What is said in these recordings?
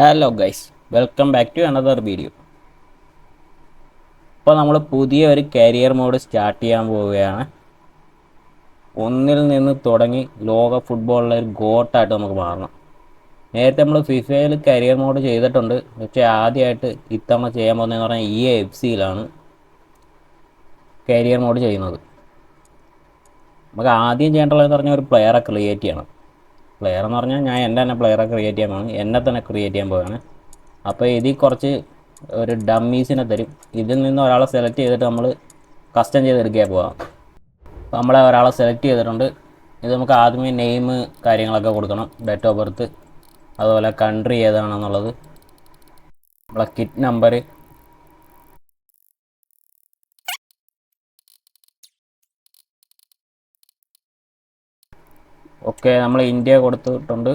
Hello guys welcome back to another video ഇപ്പോൾ നമ്മൾ പുതിയ ഒരു കരിയർ മോഡ് സ്റ്റാർട്ട് ചെയ്യാൻ പോവുകയാണ്. ഒന്നിൽ നിന്ന് തുടങ്ങി ലോക ഫുട്ബോളിലെ ഒരു ഗോട്ടായിട്ട് നമുക്ക് മാറണം. നേരത്തെ നമ്മൾ ഫിഫയിൽ കരിയർ മോഡ് ചെയ്തിട്ടുണ്ട്. പക്ഷേ ആദ്യമായിട്ട് ഇത്തവണ ചെയ്യാൻ പോകുന്നതെന്ന് പറഞ്ഞാൽ ഈ എഫ് സിയിലാണ് കരിയർ മോഡ് ചെയ്യുന്നത്. നമുക്ക് ആദ്യം ചെയ്യേണ്ടതെന്ന് പറഞ്ഞാൽ ഒരു പ്ലെയറെ ക്രിയേറ്റ് ചെയ്യണം. പ്ലെയർ എന്ന് പറഞ്ഞാൽ ഞാൻ എന്റെ തന്നെ പ്ലെയറെ ക്രിയേറ്റ് ചെയ്യാൻ പോകുന്നു എന്നെ തന്നെ ക്രിയേറ്റ് ചെയ്യാൻ പോവുകയാണ് അപ്പോൾ ഇതിൽ കുറച്ച് ഒരു ഡമ്മീസിനെ തരും. ഇതിൽ നിന്ന് ഒരാളെ സെലക്ട് ചെയ്തിട്ട് നമ്മൾ കസ്റ്റം ചെയ്തെടുക്കാൻ പോവാം. അപ്പോൾ നമ്മളെ ഒരാളെ സെലക്ട് ചെയ്തിട്ടുണ്ട്. ഇത് നമുക്ക് ആദ്യമേ നെയിം കാര്യങ്ങളൊക്കെ കൊടുക്കണം. ഡേറ്റ് ഓഫ് ബർത്ത് അതുപോലെ കൺട്രി ഏതാണെന്നുള്ളത് നമ്മളെ കിറ്റ് നമ്പർ ഓക്കെ നമ്മൾ ഇന്ത്യ കൊടുത്തിട്ടുണ്ട്.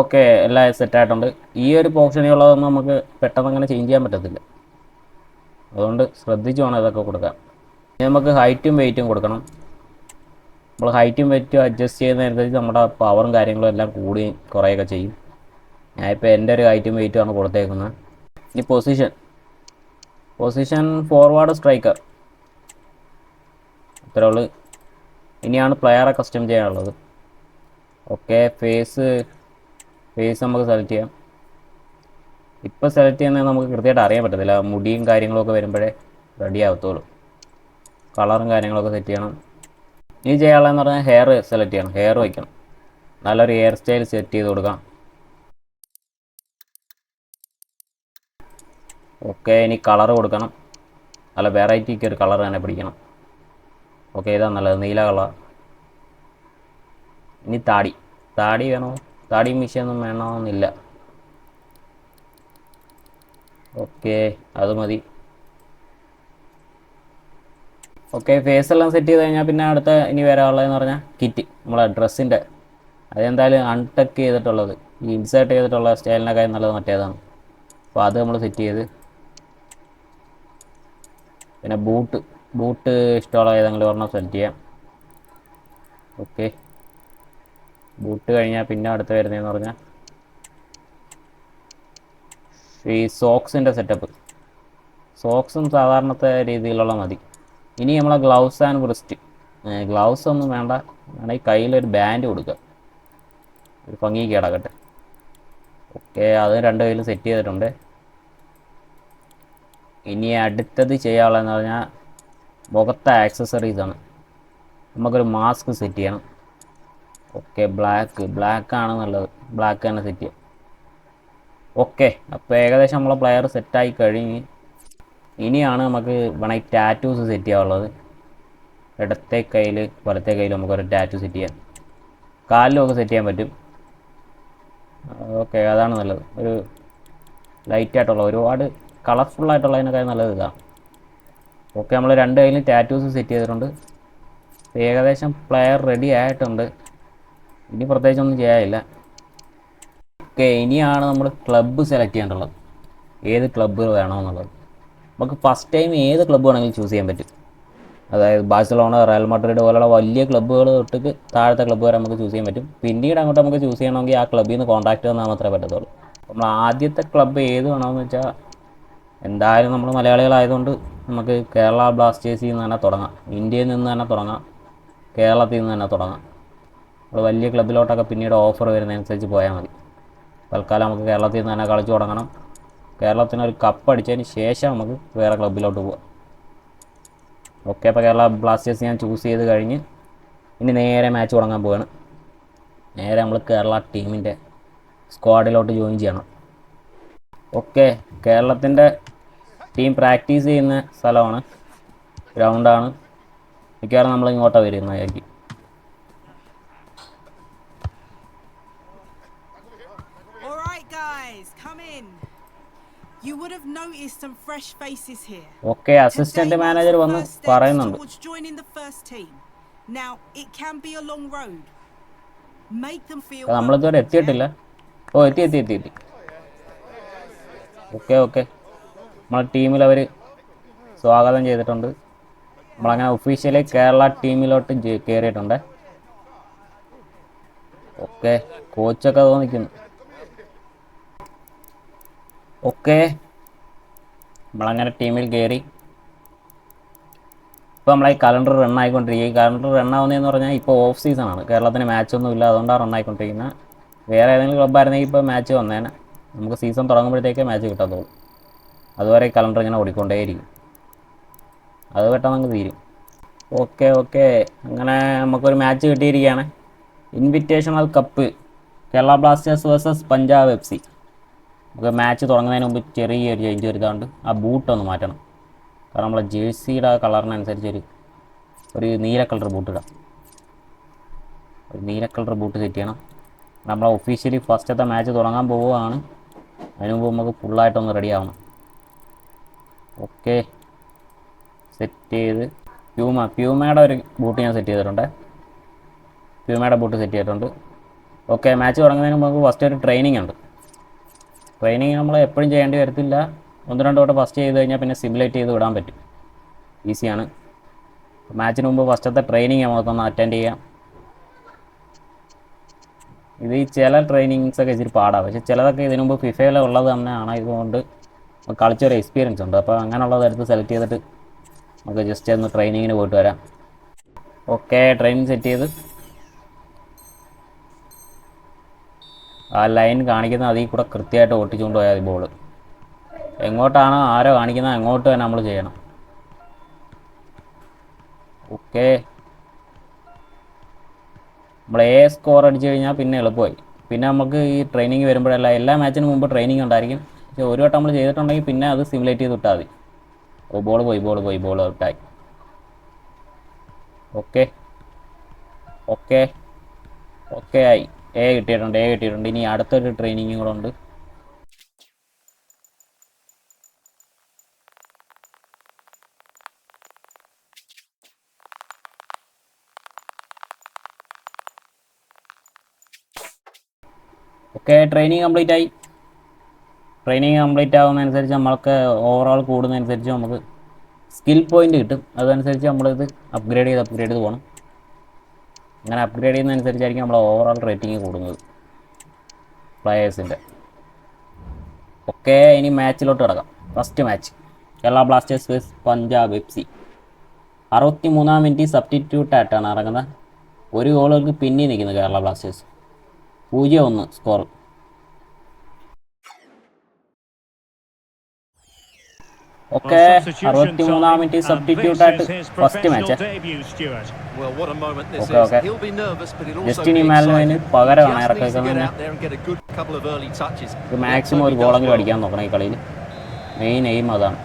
ഓക്കെ എല്ലാം സെറ്റായിട്ടുണ്ട് ഈ ഒരു ഓപ്ഷനിലുള്ളതൊന്നും നമുക്ക് പെട്ടെന്ന് അങ്ങനെ ചേഞ്ച് ചെയ്യാൻ പറ്റത്തില്ല. അതുകൊണ്ട് ശ്രദ്ധിച്ച് വേണം ഇതൊക്കെ കൊടുക്കാൻ. ഇനി നമുക്ക് ഹൈറ്റും വെയിറ്റും കൊടുക്കണം. നമ്മൾ ഹൈറ്റും വെയിറ്റും അഡ്ജസ്റ്റ് ചെയ്യുന്നതനുസരിച്ച് നമ്മുടെ പവറും കാര്യങ്ങളും എല്ലാം കൂടി കുറേയൊക്കെ ചെയ്യും. ഞാനിപ്പോൾ എന്റെ ഒരു ഹൈറ്റും വെയിറ്റും ആണ് കൊടുത്തേക്കുന്നത്. ഇനി പൊസിഷൻ പൊസിഷൻ ഫോർവേഡ് സ്ട്രൈക്കർ ഇത്രേ ഉള്ളൂ. ഇനിയാണ് പ്ലെയറെ കസ്റ്റം ചെയ്യാനുള്ളത്. ഓക്കെ ഫേസ് ഫേസ് നമുക്ക് സെലക്ട് ചെയ്യാം. ഇപ്പോൾ സെലക്ട് ചെയ്യുന്നത് നമുക്ക് കൃത്യമായിട്ട് അറിയാൻ പറ്റത്തില്ല. മുടിയും കാര്യങ്ങളൊക്കെ വരുമ്പോഴേ റെഡി ആവത്തുള്ളൂ. കളറും കാര്യങ്ങളൊക്കെ സെറ്റ് ചെയ്യണം. ഇനി ചെയ്യാനുള്ളതെന്ന് പറഞ്ഞാൽ ഹെയർ സെലക്ട് ചെയ്യണം. ഹെയർ വയ്ക്കണം നല്ലൊരു ഹെയർ സ്റ്റൈൽ സെറ്റ് ചെയ്ത് കൊടുക്കാം. ഓക്കെ ഇനി കളർ കൊടുക്കണം. നല്ല വെറൈറ്റിക്ക് ഒരു കളർ തന്നെ പിടിക്കണം. ഓക്കെ ഇതാ നല്ലത്. നീല കളർ. ഇനി താടി. താടി വേണോ? താടി മിഷൊന്നും വേണമെന്നില്ല ഓക്കെ അത് മതി. ഓക്കെ ഫേസ് എല്ലാം സെറ്റ് ചെയ്ത് കഴിഞ്ഞാൽ പിന്നെ അടുത്ത ഇനി വരാനുള്ളതെന്ന് പറഞ്ഞാൽ കിറ്റ് നമ്മളെ ഡ്രസ്സിന്റെ അതെന്തായാലും അൺടക്ക് ചെയ്തിട്ടുള്ളത്. ഈ ഇൻസേർട്ട് ചെയ്തിട്ടുള്ള സ്റ്റൈലിനൊക്കെ നല്ലത് മറ്റേതാണ്. അപ്പോൾ അത് നമ്മൾ സെറ്റ് ചെയ്ത്. പിന്നെ ബൂട്ട് ബൂട്ട് ഇഷ്ടമുള്ള ഏതെങ്കിലും ഒരെണ്ണം സെലക്ട് ചെയ്യാം. ഓക്കെ. ബൂട്ട് കഴിഞ്ഞാൽ പിന്നെ അടുത്ത് വരുന്നതെന്ന് പറഞ്ഞാൽ ഈ സോക്സിന്റെ സെറ്റപ്പ്. സോക്സും സാധാരണത്തെ രീതിയിലുള്ള മതി. ഇനി നമ്മളെ ഗ്ലൗസ് ആൻഡ് ബ്രിസ്റ്റ്. ഗ്ലൗസ് ഒന്നും വേണ്ട. വേണമെങ്കിൽ കയ്യിലൊരു ബാൻഡ് കൊടുക്കുക ഒരു ഭംഗി കിടക്കട്ടെ ഓക്കെ അത് രണ്ട് കയ്യിലും സെറ്റ് ചെയ്തിട്ടുണ്ട്. ഇനി അടുത്തത് ചെയ്യാനുള്ളതെന്ന് പറഞ്ഞാൽ മുഖത്തെ ആക്സസറീസ് ആണ്. നമുക്കൊരു മാസ്ക് സെറ്റ് ചെയ്യണം. ഓക്കെ ബ്ലാക്ക് ബ്ലാക്ക് ആണ് നല്ലത്. ബ്ലാക്ക് തന്നെ സെറ്റ് ചെയ്യാം. ഓക്കെ അപ്പോൾ ഏകദേശം നമ്മളെ പ്ലെയർ സെറ്റായി കഴിഞ്ഞ് ഇനിയാണ് നമുക്ക് വേണമെങ്കിൽ ടാറ്റൂസ് സെറ്റ് ചെയ്യാനുള്ളത്. ഇടത്തെ കയ്യിൽ വലത്തെ കയ്യിൽ നമുക്കൊരു ടാറ്റു സെറ്റ് ചെയ്യാം. കാലിലുമൊക്കെ സെറ്റ് ചെയ്യാൻ പറ്റും. ഓക്കെ അതാണ് നല്ലത്. ഒരു ലൈറ്റായിട്ടുള്ള ഒരുപാട് കളർഫുള്ളായിട്ടുള്ളതിനൊക്കെ നല്ലത് ഇതാണ് ഓക്കെ നമ്മൾ രണ്ട് കയ്യിലും ടാറ്റൂസ് സെറ്റ് ചെയ്തിട്ടുണ്ട്. ഏകദേശം പ്ലെയർ റെഡി ആയിട്ടുണ്ട്. ഇനി പ്രത്യേകിച്ചൊന്നും ചെയ്യാനില്ല. ഓക്കെ ഇനിയാണ് നമ്മൾ ക്ലബ്ബ് സെലക്ട് ചെയ്യേണ്ടത്. ഏത് ക്ലബ്ബ് വേണമെന്നുള്ളത്. നമുക്ക് ഫസ്റ്റ് ടൈം ഏത് ക്ലബ്ബ് വേണമെങ്കിലും ചൂസ് ചെയ്യാൻ പറ്റും. അതായത് ബാഴ്സലോണ റയൽ മഡ്രിഡ് പോലുള്ള വലിയ ക്ലബ്ബുകൾ തൊട്ട് താഴത്തെ ക്ലബ്ബ് വരെ നമുക്ക് ചൂസ് ചെയ്യാൻ പറ്റും. പിന്നീട് അങ്ങോട്ട് നമുക്ക് ചൂസ് ചെയ്യണമെങ്കിൽ ആ ക്ലബ്ബിൽ നിന്ന് കോൺടാക്ട് തന്നാൽ മാത്രമേ പറ്റത്തുള്ളൂ. നമ്മൾ ആദ്യത്തെ ക്ലബ്ബ് ഏത് വേണമെന്ന് വെച്ചാൽ എന്തായാലും നമ്മൾ മലയാളികളായതുകൊണ്ട് നമുക്ക് കേരള ബ്ലാസ്റ്റേഴ്സിൽ നിന്ന് തന്നെ തുടങ്ങാം. ഇന്ത്യയിൽ നിന്ന് തന്നെ തുടങ്ങാം. കേരളത്തിൽ നിന്ന് തന്നെ തുടങ്ങാം. നമ്മൾ വലിയ ക്ലബ്ബിലോട്ടൊക്കെ പിന്നീട് ഓഫർ വരുന്നതനുസരിച്ച് പോയാൽ മതി. തൽക്കാലം നമുക്ക് കേരളത്തിൽ നിന്ന് തന്നെ കളിച്ചു തുടങ്ങണം. കേരളത്തിന് ഒരു കപ്പ് അടിച്ചതിന് ശേഷം നമുക്ക് വേറെ ക്ലബ്ബിലോട്ട് പോവാം. ഓക്കെ അപ്പോൾ കേരള ബ്ലാസ്റ്റേഴ്സ് ഞാൻ ചൂസ് ചെയ്ത് കഴിഞ്ഞ് ഇനി നേരെ മാച്ച് തുടങ്ങാൻ പോവാണ്. നേരെ നമ്മൾ കേരള ടീമിന്റെ സ്ക്വാഡിലോട്ട് ജോയിൻ ചെയ്യണം. ഓക്കെ കേരളത്തിന്റെ ടീം പ്രാക്ടീസ് ചെയ്യുന്ന സ്ഥലമാണ് ഗ്രൗണ്ടാണ് മിക്കവാറും നമ്മൾ ഇങ്ങോട്ടാണ് വരുന്നതായിരിക്കും come in. You would have noticed some fresh faces here. Okay, assistant Today manager one the വന്ന് പറയുന്നുണ്ട് towards joining the first team. Now, it can be a long road. Make them feel നമ്മളിതുവരെ എത്തിയിട്ടില്ല ഓ എത്തി എത്തി എത്തി എത്തി okay okay നമ്മളെ ടീമിൽ അവർ സ്വാഗതം ചെയ്തിട്ടുണ്ട്. നമ്മളങ്ങനെ ഒഫീഷ്യലി കേരള ടീമിലോട്ട് കയറിയിട്ടുണ്ട് ഓക്കെ കോച്ചൊക്കെ തോന്നിക്കുന്നു ഓക്കെ നമ്മളങ്ങനെ ടീമിൽ കയറി ഇപ്പോൾ നമ്മളെ ഈ കലണ്ടർ റൺ ആയിക്കൊണ്ടിരിക്കുക. ഈ കലണ്ടർ റൺ ആവുന്നതെന്ന് പറഞ്ഞാൽ ഇപ്പോൾ ഓഫ് സീസണാണ് കേരളത്തിന് മാച്ചൊന്നും ഇല്ല. അതുകൊണ്ടാണ് റൺ ആയിക്കൊണ്ടിരിക്കുന്നത്. വേറെ ഏതെങ്കിലും ക്ലബ്ബായിരുന്നെങ്കിൽ ഇപ്പോൾ മാച്ച് വന്നേനെ. നമുക്ക് സീസൺ തുടങ്ങുമ്പോഴത്തേക്കേ മാച്ച് കിട്ടത്തുള്ളൂ. അതുവരെ കലണ്ടർ ഇങ്ങനെ ഓടിക്കൊണ്ടേയിരിക്കും. അത് പെട്ടെന്ന് അങ്ങ് തീരും. ഓക്കെ ഓക്കെ അങ്ങനെ നമുക്കൊരു മാച്ച് കിട്ടിയിരിക്കുകയാണ്. Invitational cup Kerala Blasters versus Punjab F C നമുക്ക് മാച്ച് തുടങ്ങുന്നതിന് മുമ്പ് ചെറിയൊരു ചേഞ്ച് വരുത്താണ്ട് ആ ബൂട്ടൊന്ന് മാറ്റണം. കാരണം നമ്മളെ ജേഴ്സിയുടെ കളറിനനുസരിച്ച് ഒരു ഒരു നീല കളർ ബൂട്ട് ഇടാം. ഒരു നീല കളർ ബൂട്ട് സെറ്റ് ചെയ്യണം നമ്മൾ ഒഫീഷ്യലി ഫസ്റ്റത്തെ മാച്ച് തുടങ്ങാൻ പോവുകയാണ്. അതിന് മുമ്പ് നമുക്ക് ഫുള്ളായിട്ടൊന്ന് റെഡി ആവണം. ഓക്കെ. സെറ്റ് ചെയ്ത്. പ്യൂമ പ്യൂമയുടെ ഒരു ബൂട്ട് ഞാൻ സെറ്റ് ചെയ്തിട്ടുണ്ട്. പ്യൂമയുടെ ബൂട്ട് സെറ്റ് ചെയ്തിട്ടുണ്ട്. ഓക്കെ മാച്ച് തുടങ്ങുന്നതിന് മുമ്പ് ഫസ്റ്റ് ഒരു ട്രെയിനിങ് ഉണ്ട്. ട്രെയിനിങ് നമ്മൾ എപ്പോഴും ചെയ്യേണ്ടി വരത്തില്ല. ഒന്ന് രണ്ട് വട്ടം ഫസ്റ്റ് ചെയ്ത് കഴിഞ്ഞാൽ പിന്നെ സിമുലേറ്റ് ചെയ്ത് വിടാൻ പറ്റും. ഈസിയാണ് മാച്ചിന് മുമ്പ് ഫസ്റ്റത്തെ ട്രെയിനിങ് നമുക്കൊന്ന് അറ്റൻഡ് ചെയ്യാം. ഇത് ഈ ചില ട്രെയിനിങ്സൊക്കെ ഇച്ചിരി പാടാണ് പക്ഷെ ചിലതൊക്കെ ഇതിനു മുമ്പ് ഫിഫയിൽ ഉള്ളത് തന്നെയാണ് ഇതുകൊണ്ട് നമുക്ക് കളിച്ചൊരു എക്സ്പീരിയൻസ് ഉണ്ട്. അപ്പോൾ അങ്ങനെയുള്ളത് എടുത്ത് സെലക്ട് ചെയ്തിട്ട് നമുക്ക് ജസ്റ്റ് ഒന്ന് ട്രെയിനിങ്ങിന് പോയിട്ട് വരാം. ഓക്കെ ട്രെയിനിങ് സെറ്റ് ചെയ്ത്. ആ ലൈൻ കാണിക്കുന്ന അതിൽ കൂടെ കൃത്യമായിട്ട് ഓട്ടിച്ചുകൊണ്ട് പോയാൽ മതി ബോൾ എങ്ങോട്ടാണോ ആരോ കാണിക്കുന്നത് അങ്ങോട്ട് തന്നെ നമ്മൾ ചെയ്യണം. ഓക്കെ നമ്മൾ എ സ്കോർ അടിച്ചു കഴിഞ്ഞാൽ പിന്നെ എളുപ്പമായി. പിന്നെ നമുക്ക് ഈ ട്രെയിനിങ് വരുമ്പോഴല്ല എല്ലാ മാച്ചിനും മുമ്പ് ട്രെയിനിങ് ഉണ്ടായിരിക്കും. പക്ഷെ ഒരു വട്ടം നമ്മൾ ചെയ്തിട്ടുണ്ടെങ്കിൽ പിന്നെ അത് സിമുലേറ്റ് ചെയ്ത് വിട്ടാൽ മതി. ഓ ബോൾ പോയി ബോൾ പോയി ബോൾ ഔട്ടായി ഓക്കെ ഓക്കെ ഓക്കെ ആയി. എ കിട്ടിയിട്ടുണ്ട് എ കിട്ടിയിട്ടുണ്ട്. ഇനി അടുത്തൊരു ട്രെയിനിങ്ങും കൂടെ ഉണ്ട്. ഓക്കെ ട്രെയിനിങ് കംപ്ലീറ്റ് ആയി. ട്രെയിനിങ് കംപ്ലീറ്റ് ആകുന്നതനുസരിച്ച് നമ്മൾക്ക് ഓവറോൾ കൂടുന്നതനുസരിച്ച് നമുക്ക് സ്കിൽ പോയിന്റ് കിട്ടും. അതനുസരിച്ച് നമ്മൾ ഇത് അപ്ഗ്രേഡ് ചെയ്ത് അപ്ഗ്രേഡ് ചെയ്ത് പോകണം അങ്ങനെ അപ്ഗ്രേഡ് ചെയ്യുന്നതനുസരിച്ചായിരിക്കും നമ്മൾ ഓവറോൾ റേറ്റിംഗ് കൂടുന്നത്. പ്ലെയേഴ്സിന്റെ ഓക്കെ ഇനി മാച്ചിലോട്ട് കിടക്കാം. First match Kerala Blasters versus Punjab F C അറുപത്തി മൂന്നാം മിനിറ്റ് സബ്സ്റ്റിറ്റ്യൂട്ട് ആയിട്ടാണ് ഇറങ്ങുന്നത്. ഒരു ഗോളുകൾക്ക് പിന്നിൽ നിൽക്കുന്നത് കേരള ബ്ലാസ്റ്റേഴ്സ് പൂജ്യം ഒന്ന് സ്കോർ ഒക്കെ അറുപത്തി മൂന്നാം മിനിറ്റ് സബ്സ്റ്റിറ്റ്യൂട്ട് ആയിട്ട് first match okay okay Justin ഇമാലിന് പകരമാണ് ഇറക്കുന്ന മാക്സിമം ഒരു ഗോളെങ്കിലും അടിക്കാൻ നോക്കണം ഈ കളിയിൽ. മെയിൻ എയിം അതാണ്.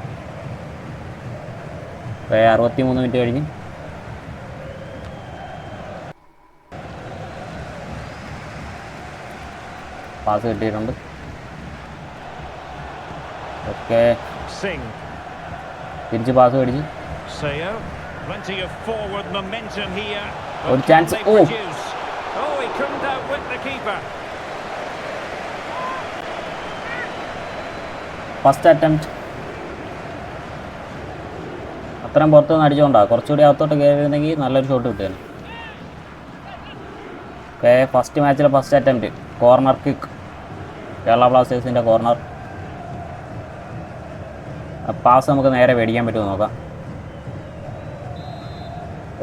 ഇപ്പോൾ അറുപത്തി മൂന്ന് മിനിറ്റ് കഴിഞ്ഞ്. പാസ് കിട്ടിയിട്ടുണ്ട്. ഓക്കെ തിരിച്ച് പാസ് മേടിച്ച്. ഒരു ചാൻസ് ഓ. ഫസ്റ്റ് അറ്റംപ്റ്റ് അത്രയും പുറത്തുനിന്ന് അടിച്ചുകൊണ്ടാണ് കുറച്ചുകൂടി അകത്തോട്ട് കയറിയിരുന്നെങ്കിൽ നല്ലൊരു ഷോട്ട് കിട്ടുകയാണ് okay first മാച്ചിലെ first attempt corner kick Kerala ബ്ലാസ്റ്റേഴ്സിന്റെ കോർണർ പാസ് നമുക്ക് നേരെ മേടിക്കാൻ പറ്റുമോ നോക്കാം.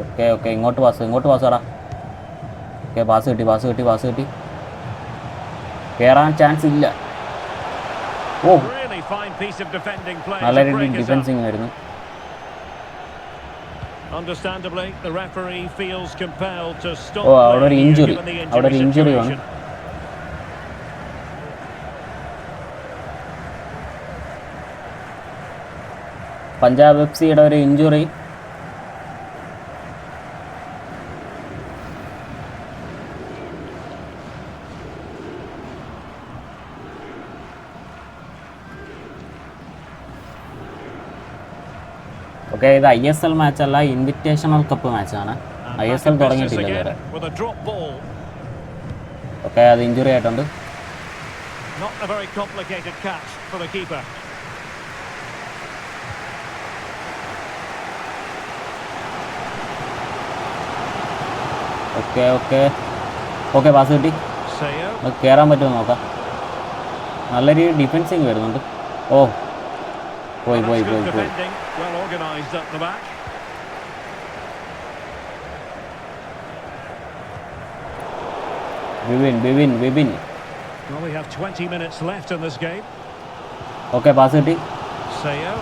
ഓക്കെ ഓക്കെ ഇങ്ങോട്ട് പാസ് ഇങ്ങോട്ട് പാസ് കടാ ഓക്കെ പാസ് കിട്ടി പാസ് കിട്ടി പാസ് കിട്ടി. കയറാൻ ചാൻസ് ഇല്ല. ഓ oh. നല്ല രീതിയിൽ ഡിഫൻസിങ് ആയിരുന്നു ഓ അവിടെ ഒരു ഇഞ്ചുറി അവിടെ ഒരു ഇഞ്ചുറി ആണ് പഞ്ചാബ് എഫ് സിയുടെ ഒരു ഇഞ്ചുറി ഓക്കെ ഇത് ഐ എസ് എൽ മാച്ച് അല്ല ഇൻവിറ്റേഷണൽ കപ്പ് മാച്ചാണ് ഐ എസ് എൽ തുടങ്ങിയിട്ടില്ല ഇതുവരെ. ഓക്കെ അത് ഇഞ്ചുറി ആയിട്ടുണ്ട് Not a very complicated catch for the keeper. Okay okay. Okay pass കിട്ടി. കയറാൻ പറ്റുമോ നോക്കാം. നല്ല രീതിയിൽ ഡിഫൻസിങ് വരുന്നുണ്ട്. ഓ പോയി പോയി പോയി പോയി. defending. Well organised okay pass back. Vipin Vipin Vipin Well, we have 20 minutes left in this game. Okay pass കിട്ടി Sayo.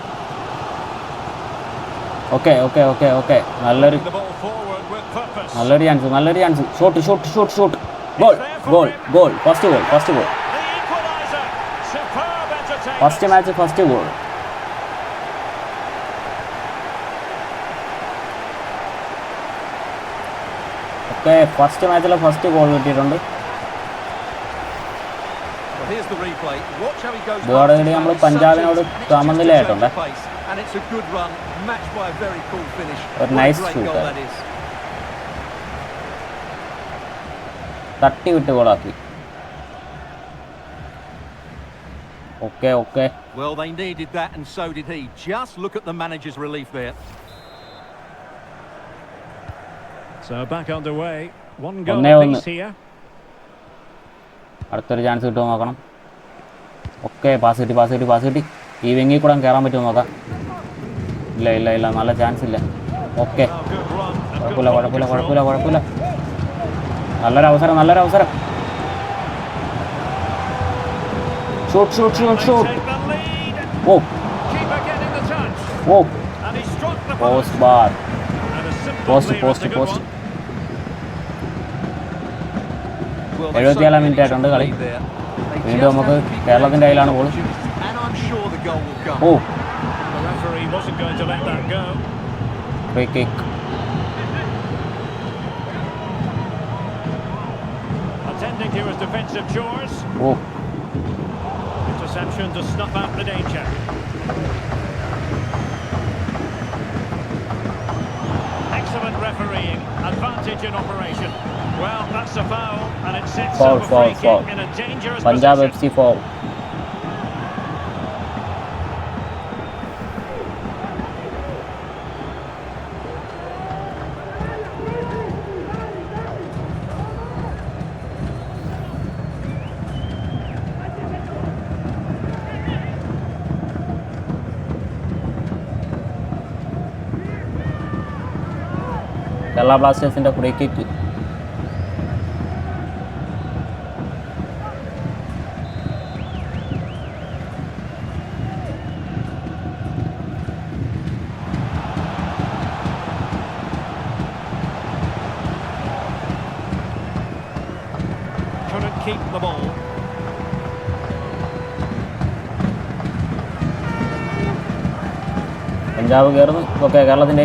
Okay okay okay okay. നല്ലൊരു. നല്ലൊരു ചാൻസ് നല്ലൊരു chance shot shot shot shot goal goal goal first goal first goal. First match first goal okay first മാച്ചിലെ first goal കിട്ടിയിട്ടുണ്ട്. Board നമ്മൾ പഞ്ചാബിനോട് സമനില and it's just a സമനിലയായിട്ടുണ്ട്. change of pace, And it's a good run, matched by a very cool finish. ഒരു What a nice great shoot, goal eh? that is. തട്ടി വിട്ട് ഗോളാക്കി okay okay Well, they needed that, and so did he. Just look at the manager's relief there. So back underway. One goal ഒന്നേ ഒന്ന്. apiece here. അടുത്തൊരു chance കിട്ടുമോ നോക്കണം okay pass കിട്ടി pass കിട്ടി pass കിട്ടി ഈ വെങ്ങി കൂടെ കയറാൻ പറ്റുമോ നോക്കാം. ഇല്ല ഇല്ല ഇല്ല നല്ല ചാൻസ് ഇല്ല. ഓക്കെ കുഴപ്പമില്ല കുഴപ്പമില്ല കുഴപ്പമില്ല കുഴപ്പമില്ല. നല്ലൊരു അവസരം നല്ലൊരു അവസരം. Shoot shoot shoot shoot. ഓ. ഓ post bar post post post so minute ആയിട്ടുണ്ട് കളി. വീണ്ടും നമുക്ക് കേരളത്തിന്റെ കയ്യിലാണ് ball gone. Oh. The referee wasn't going to let that go. Free kick. Attending to his defensive chores. Oh. Interception to snuff out the danger. Excellent refereeing. Advantage in operation. Well, that's a foul, and it sets foul, up a foul, free foul. kick in a dangerous Punjab FC foul. Kerala ബ്ലാസ്റ്റേഴ്സിന്റെ free kick Couldn't keep the ball. Punjab കയറുന്നു okay കേരളത്തിന്റെ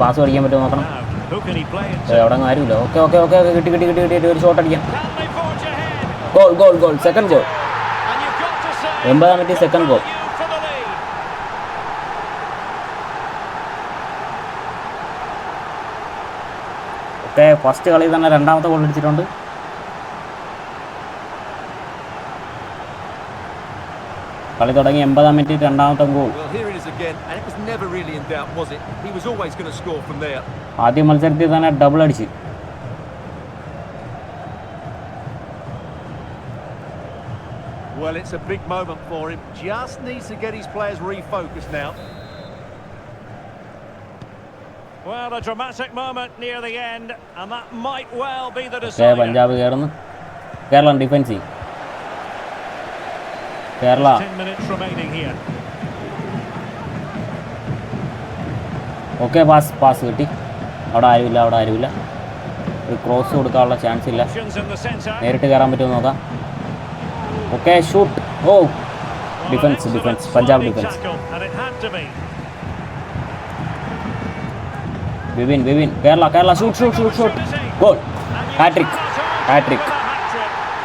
pass പഠിക്കാൻ പറ്റുമോ നോക്കണം? അവിടെ ആരുമില്ല okay okay okay okay കിട്ടി കിട്ടി കിട്ടി കിട്ടി ഒരു ഷോട്ട് അടിക്കാം? Goal goal goal second goal എൺപതാം minute second goal. Okay first കളി തന്നെ രണ്ടാമത്തെ ഗോൾ അടിച്ചിട്ടുണ്ട് കളി തുടങ്ങി എൺപതാം മിനിറ്റ് രണ്ടാമത്തെ ഗോൾ. ആദ്യ മത്സരത്തിൽ തന്നെ ഡബിൾ അടിച്ച് Well, it's a big moment for him. Just needs to get his players refocused now. Well, a dramatic moment near the end, and that might well be the decider. Punjab കയറുന്നു Keralam defence ചെയ്യും Kerala. Okay pass pass കിട്ടി. അവിടെ ആരുമില്ല അവിടെ ആരുമില്ല. ഒരു cross കൊടുക്കാനുള്ള chance ഇല്ല. നേരിട്ട് കയറാൻ പറ്റുമോ നോക്കാം. ഓക്കെ ഷൂട്ട് ഓ defence defence Punjab defence. Vipin Vipin Kerala Kerala shoot shoot shoot shoot goal hat-trick hat-trick.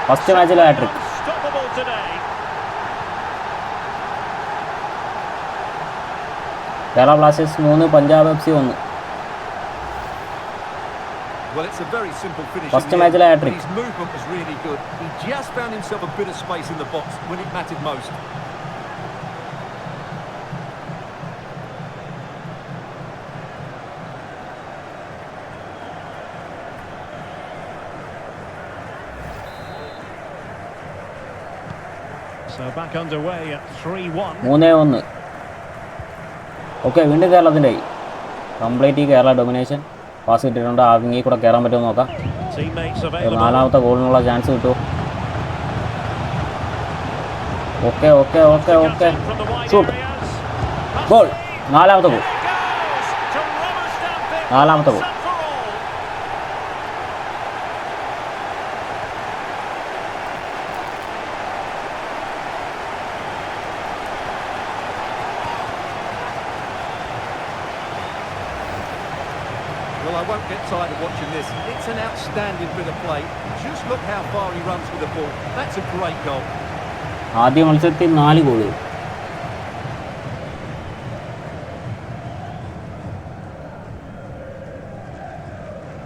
First മാച്ചിലെ hat trick Kerala Blasters മൂന്ന് പഞ്ചാബ് എഫ് സി ഒന്ന് Well, it's a very simple finish. First match la hat His movement was really good. He just found himself a bit of space in the box when it mattered most. So back underway at 3-1. 3-1. Okay വീണ്ടും കേരളത്തിന്റെ complete ഈ Kerala domination pass കിട്ടിയിട്ടുണ്ട്. ആ വിങ്ങിൽ കൂടെ കയറാൻ പറ്റുമോ നോക്കാം. നാലാമത്തെ ഗോളിനുള്ള ചാൻസ് കിട്ടുമോ okay okay okay okay. Shoot. Goal നാലാമത്തെ ഗോൾ. നാലാമത്തെ goal Once and for all. Well, I won't get tired of watching this. It's an outstanding bit of play. Just look how far he runs with the ball. That's a great goal. ആദ്യ മത്സരത്തിൽ നാല് goal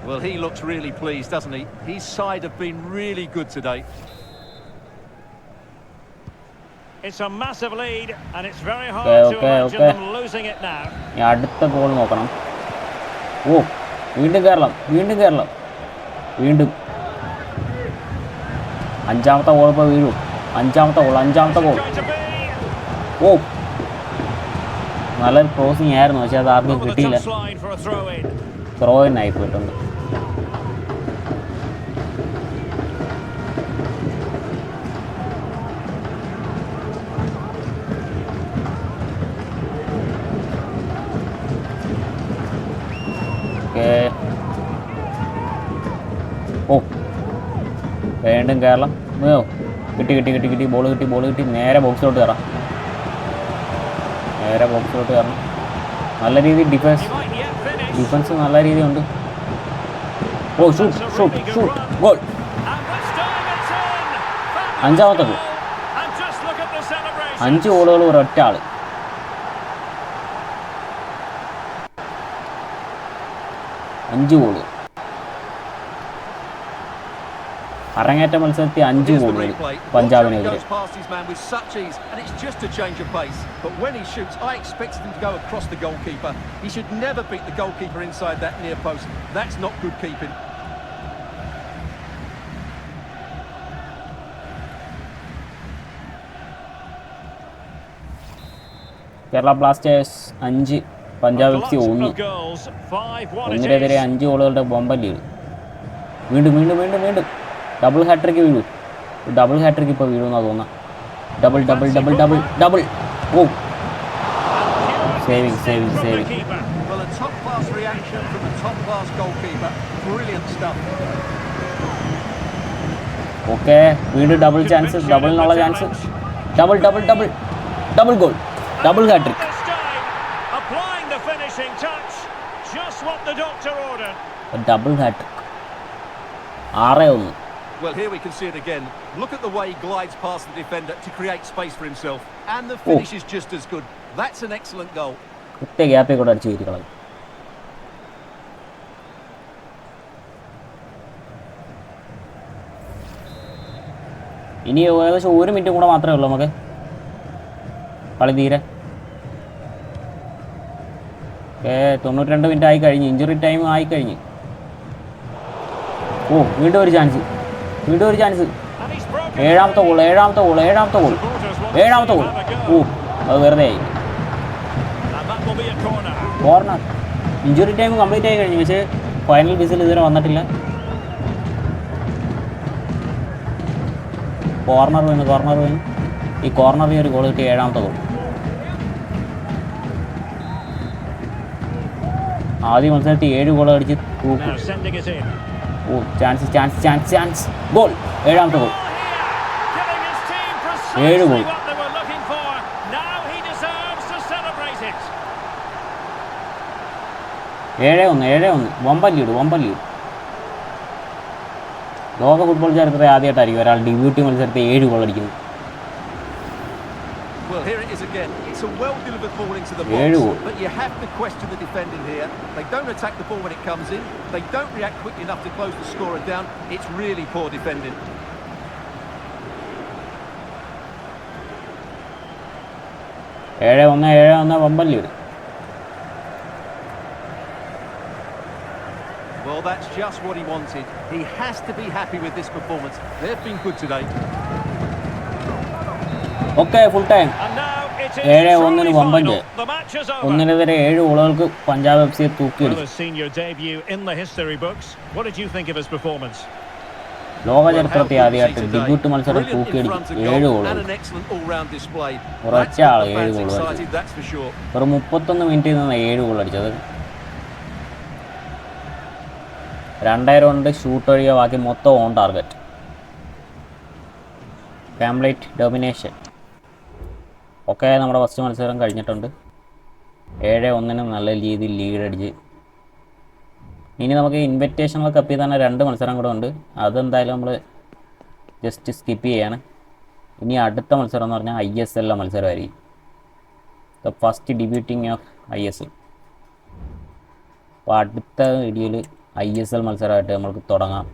Well, he looks really pleased, doesn't he? His side have been really good today. It's a massive lead, and it's very hard Okay, to okay, imagine okay. them losing it now. അടുത്ത goal നോക്കണം ഓ വീണ്ടും കേരളം വീണ്ടും കേരളം വീണ്ടും അഞ്ചാമത്തെ goal ഇപ്പോൾ വീഴും അഞ്ചാമത്തെ ഗോൾ അഞ്ചാമത്തെ ഗോൾ ഓ. നല്ലൊരു ക്രോസിങ് ആയിരുന്നു പക്ഷെ അത് ആർക്കും കിട്ടിയില്ല. ത്രോ ആയി പോയിട്ടുണ്ട്. ഓ. വീണ്ടും കേരളം. ഓ. കിട്ടി കിട്ടി കിട്ടി കിട്ടി ബോൾ കിട്ടി ബോൾ കിട്ടി നേരെ ബോക്സിലോട്ട് കയറാം നേരെ ബോക്സിലോട്ട് കയറണം നല്ല രീതിയിൽ ഡിഫൻസ്. ഡിഫൻസ് നല്ല രീതിയുണ്ട്. ഓ ഷൂട്ട് ഷൂട്ട് ഷൂട്ട് ഗോൾ അഞ്ചാമത്തെ. അഞ്ച് ഗോളുകൾ ഒരൊറ്റ ആൾ. അഞ്ച് ഗോൾ അരങ്ങേറ്റ മത്സരത്തിൽ അഞ്ച് ഗോളുകൾ പഞ്ചാബിനെതിരെ കേരള ബ്ലാസ്റ്റേഴ്സ് അഞ്ച് പഞ്ചാബ് എഫ് സി ഒന്ന്. ഒന്നിനെതിരെ അഞ്ച് ഗോളുകളുടെ ബോംബല്ലിയിൽ വീണ്ടും വീണ്ടും വീണ്ടും വീണ്ടും. ഡബിൾ ഹാട്രിക്ക് വീഴൂ ഡബിൾ ഹാട്രിക്ക് ഇപ്പോൾ വീഴുമെന്നാണ് തോന്നുന്നത് double double double double double ഓ goalkeeper. Brilliant stuff. ഓക്കെ വീണ്ടും double chance ഡബിളിനുള്ള chance double double double double goal double hat-trick. Double hat-trick ആറ് ഒന്ന് Well, here we can see it again. Look at the way he glides past the defender to create space for himself. And the finish is just as good. That's an excellent goal. ഒറ്റ ഗ്യാപ്പിൽ കൂടെ അടിച്ച് കയറ്റി കളയും ഇനി ഏകദേശം ഒരു minute കൂടെ മാത്രമേ ഉള്ളൂ നമുക്ക് കളി തീരെ ഏ തൊണ്ണൂറ്റി രണ്ട് മിനിറ്റ് ആയി കഴിഞ്ഞ് ഇഞ്ചുറി ടൈം ആയി കഴിഞ്ഞ് ഓ വീണ്ടും ഒരു ചാൻസ് വീണ്ടും ഒരു ചാൻസ്. ഏഴാമത്തെ ഗോൾ ഏഴാമത്തെ ഗോൾ ഏഴാമത്തെ ഗോൾ ഏഴാമത്തെ ഗോൾ ഓ. അത് വെറുതെ ആയി. കോർണർ ഇഞ്ചുറി ടൈം കംപ്ലീറ്റ് ആയി കഴിഞ്ഞു പക്ഷേ ഫൈനൽ ബിസിൽ ഇതുവരെ വന്നിട്ടില്ല കോർണർ വീണ് കോർണർ വീണ് ഈ കോർണറിൽ ഒരു ഗോൾ കിട്ടി ഏഴാമത്തെ ഗോൾ ആദ്യ മത്സരത്തിൽ ഏഴ് ഗോൾ അടിച്ച് തൂക്കും ഓ chance chance chance chance goal ഏഴാമത്തെ ഗോൾ ഏഴ് it. ഏഴ് ഒന്ന് ഏഴ് ഒന്ന്. വമ്പൻ ലീഡ് വമ്പൻ ലീഡ് ലോക ഫുട്ബോൾ ചരിത്രത്തിൽ ആദ്യമായിട്ടായിരിക്കും ഒരാൾ ഡിബ്യൂട്ടി മത്സരത്തെ ഏഴ് ഗോൾ അടിക്കുന്നത്. Well, here it is again. It's a well-delivered ball into the ഏഴ് box, goal. but you have to question the defending here. They don't attack the ball when it comes in. They don't react quickly enough to close the scorer down. It's really poor defending. ഏഴ് ഒന്ന് ഏഴ് ഒന്ന് വമ്പൻ lead Well, that's just what he wanted. He has to be happy with this performance. They've been good today. Okay full time ഏഴ് ഒന്നിന് പമ്പന്റ് ഒന്നിനെതിരെ ഏഴ് ഓളുകൾക്ക് Punjab F സിയെ തൂക്കിയടിച്ചു. ലോക ചരിത്രത്തെ ആദ്യമായിട്ട് ഡിബ്യൂട്ട് മത്സരം തൂക്കിയടിച്ചു. ഏഴ് ഗോളുകൾ. ആൾ ഏഴ് ഗോളുകൾ ഒരു മുപ്പത്തൊന്ന് മിനിറ്റിൽ നിന്ന് ഏഴ് ഗോൾ അടിച്ചത്. രണ്ടായിരം ഉണ്ട് ഷൂട്ട് ഒഴികെ ബാക്കി മൊത്തം ഓൺ ടാർഗറ്റ് കംപ്ലീറ്റ് ഡൊമിനേഷൻ ഒക്കെ നമ്മുടെ ഫസ്റ്റ് മത്സരം കഴിഞ്ഞിട്ടുണ്ട്. ഏഴ് ഒന്നിന് നല്ല രീതിയിൽ ലീഡ് അടിച്ച്. ഇനി നമുക്ക് ഇൻവിറ്റേഷണൽ കപ്പിൽ തന്നെ രണ്ട് മത്സരം കൂടെ ഉണ്ട്. അതെന്തായാലും നമ്മൾ ജസ്റ്റ് സ്കിപ്പ് ചെയ്യാണ്. ഇനി അടുത്ത മത്സരം എന്ന് പറഞ്ഞാൽ ഐ എസ് എല്ലിലെ മത്സരമായിരിക്കും. The first debuting of I S L അപ്പോൾ അടുത്ത വീഡിയോയിൽ ഐ എസ് എൽ മത്സരമായിട്ട് നമുക്ക് തുടങ്ങാം.